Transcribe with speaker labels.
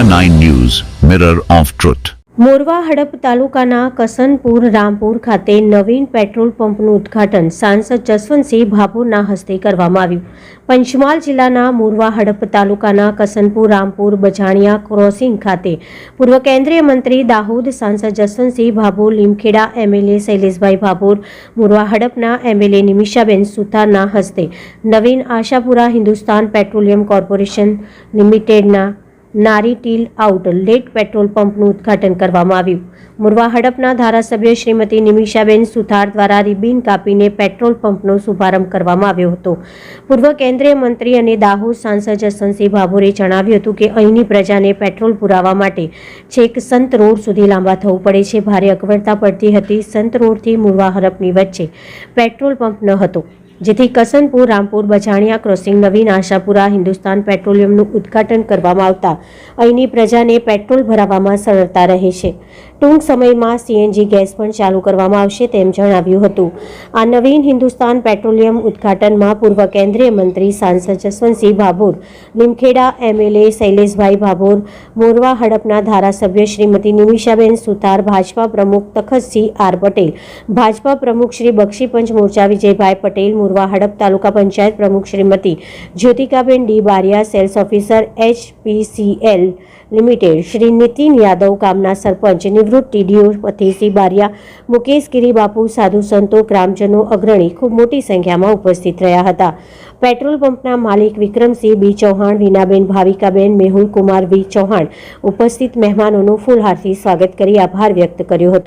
Speaker 1: 9 news mirror of truth
Speaker 2: Morva Hadaf તાલુકાના કસનપુર, રામપુર ખાતે નવીન petrol પંપનું ઉદ્ઘાટન સાંસદ જસવંતસિંહ ભાભોરના હસ્તે કરવામાં આવ્યું. પંચમહાલ જિલ્લાના મોરવા હડપ તાલુકાના કસનપુર, રામપુર, બજાણિયા ક્રોસિંગ ખાતે પૂર્વ કેન્દ્રીય મંત્રી દાહોદ સાંસદ જસવંતસિંહ ભાભોર લીમખેડા એમએલએ શૈલેષભાઈ ભાભોર, મોરવા હડપના એમએલએ નિમિષાબેન સુથારના હસ્તે નવીન આશાપુરા હિન્દુસ્તાન પેટ્રોલિયમ કોર્પોરેશન લિમિટેડના નારી ટીલ આઉટલેટ પેટ્રોલ પંપનું ઉદ્ઘાટન કરવામાં આવ્યું. મુરવા હડપના ધારાસભ્ય શ્રીમતી નિમિષાબેન સુથાર દ્વારા રિબીન કાપીને પેટ્રોલ પંપનો શુભારંભ કરવામાં આવ્યો હતો. પૂર્વ કેન્દ્રીય મંત્રી અને દાહોદ સાંસદ જસવંતસિંહ ભાભોરે જણાવ્યું હતું કે અહીંની પ્રજાને પેટ્રોલ પુરાવા માટે છેક સંત રોડ સુધી લાંબા થવું પડે છે. ભારે અગવડતા પડતી હતી સંત રોડથી મુરવા હડપની વચ્ચે. પેટ્રોલ પંપ ન હતો. જેથી કસનપુર, રામપુર, બજાણિયા ક્રોસિંગ નવીન આશાપુરા હિન્દુસ્તાન પેટ્રોલિયમનું ઉદ્ઘાટન કરવામાં આવતા અહીંની પ્રજાને પેટ્રોલ ભરાવવામાં સરળતા રહે છે. ટૂંક સમયમાં સીએનજી ગેસ પણ ચાલુ કરવામાં આવશે તેમ જણાવ્યું હતું. આ નવીન હિન્દુસ્તાન પેટ્રોલિયમ ઉદ્ઘાટનમાં પૂર્વ કેન્દ્રીય મંત્રી સાંસદ જસવંતસિંહ ભાભોર નિમખેડા એમએલએ શૈલેષભાઈ ભાભોર, મોરવા હડપના ધારાસભ્ય શ્રીમતી નિમિષાબેન સુતાર ભાજપા પ્રમુખ તખતસિંહ આર પટેલ, ભાજપા પ્રમુખ શ્રી બક્ષીપંચ મોરચા વિજયભાઈ પટેલ, મોરવા હડપ તાલુકા પંચાયત પ્રમુખ Shrimati Jyotikaben D Bariya, sales officer HPCL limited, Shri Nitin Yadav ગામના સરપંચ, નિવૃત્ત ટીડીઓ ફતેહસિંહ બારિયા, મુકેશ ગિરી બાપુ સાધુ સંતો, ગ્રામજનો, અગ્રણી ખૂબ મોટી સંખ્યામાં ઉપસ્થિત રહ્યા હતા. પેટ્રોલ પંપના માલિક વિક્રમસિંહ, બી ચૌહાણ, વિનાબેન ભાવિકાબેન, મેહુલ કુમાર વી ચૌહાણ ઉપસ્થિત મહેમાનોનું ફૂલહારથી સ્વાગત કરી આભાર વ્યક્ત કર્યો હતો.